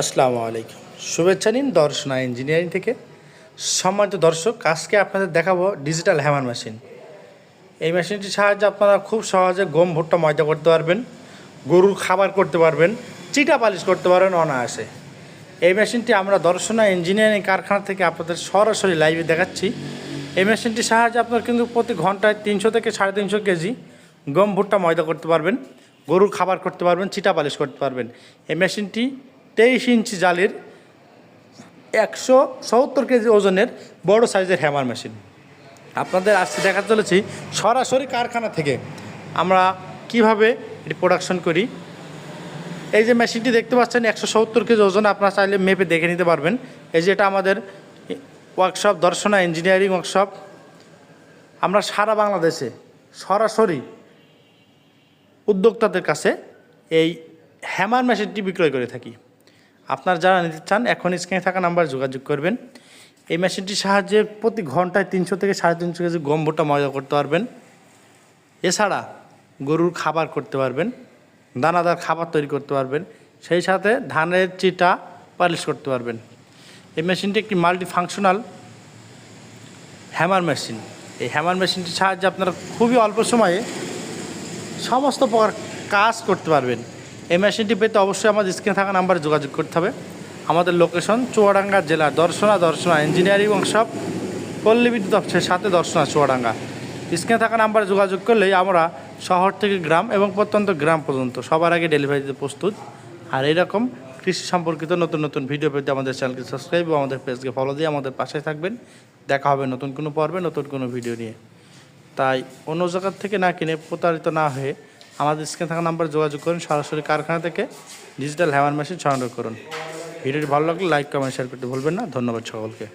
আসসালামু আলাইকুম। শুভেচ্ছা নিন দর্শনা ইঞ্জিনিয়ারিং থেকে। সম্মানিত দর্শক, আজকে আপনাদের দেখাবো ডিজিটাল হ্যামার মেশিন। এই মেশিনটির সাহায্যে আপনারা খুব সহজে গম ভুট্টা ময়দা করতে পারবেন, গরুর খাবার করতে পারবেন, চিটা পালিশ করতে পারবেন অনায়াসে। এই মেশিনটি আমরা দর্শনা ইঞ্জিনিয়ারিং কারখানা থেকে আপনাদের সরাসরি লাইভে দেখাচ্ছি। এই মেশিনটির সাহায্যে আপনারা কিন্তু প্রতি ঘন্টায় তিনশো থেকে সাড়ে তিনশো কেজি গম ভুট্টা ময়দা করতে পারবেন, গরুর খাবার করতে পারবেন, চিটা পালিশ করতে পারবেন। এই মেশিনটি তেইশ ইঞ্চি জালির একশো সত্তর কেজি ওজনের বড় সাইজের হ্যামার মেশিন। আপনাদের আজকে দেখা চলেছি সরাসরি কারখানা থেকে আমরা কীভাবে এটি প্রোডাকশন করি। এই যে মেশিনটি দেখতে পাচ্ছেন, একশো সত্তর কেজি ওজন, আপনারা চাইলে মেপে দেখে নিতে পারবেন। এই যে এটা আমাদের ওয়ার্কশপ দর্শনা ইঞ্জিনিয়ারিং ওয়ার্কশপ আমরা সারা বাংলাদেশে সরাসরি উদ্যোক্তাদের কাছে এই হ্যামার মেশিনটি বিক্রয় করে থাকি। আপনার যারা নিতে চান এখন স্ক্রিনে থাকা নাম্বার যোগাযোগ করবেন। এই মেশিনটির সাহায্যে প্রতি ঘন্টায় তিনশো থেকে সাড়ে তিনশো কেজি গম ভুট্টা ময়দা করতে পারবেন। এছাড়া গরুর খাবার করতে পারবেন, দানাদার খাবার তৈরি করতে পারবেন, সেই সাথে ধানের চিটা পালিশ করতে পারবেন। এই মেশিনটি একটি মাল্টি ফাংশনাল হ্যামার মেশিন এই হ্যামার মেশিনটির সাহায্যে আপনারা খুবই অল্প সময়ে সমস্ত প্রকার কাজ করতে পারবেন। এই মেশিনটি পেতে অবশ্যই আমাদের স্ক্রিনে থাকা নাম্বারে যোগাযোগ করতে হবে। আমাদের লোকেশন চুয়াডাঙ্গা জেলা দর্শনা দর্শনা ইঞ্জিনিয়ারিং ওয়ার্কশপ পল্লী বিদ্যুৎ অফিসের সাথে দর্শনা চুয়াডাঙ্গা। স্ক্রিনে থাকা নাম্বারে যোগাযোগ করলেই আমরা শহর থেকে গ্রাম এবং প্রত্যন্ত গ্রাম পর্যন্ত সবার আগে ডেলিভারি দিতে প্রস্তুত। আর এরকম কৃষি সম্পর্কিত নতুন নতুন ভিডিও পেতে আমাদের চ্যানেলকে সাবস্ক্রাইব এবং আমাদের পেজকে ফলো দিয়ে আমাদের পাশে থাকবেন। দেখা হবে নতুন কোনো পর্বে, নতুন কোনো ভিডিও নিয়ে। তাই অন্য জায়গার থেকে না কিনে প্রতারিত না হয়ে আমাদের স্ক্রিনে থাকা নাম্বারে যোগাযোগ করুন, সরাসরি কারখানা থেকে ডিজিটাল হ্যামার মেশিন সংগ্রহ করুন। ভিডিওটি ভালো লাগলে লাইক কমেন্ট শেয়ার করতে ভুলবেন না। ধন্যবাদ সকলকে।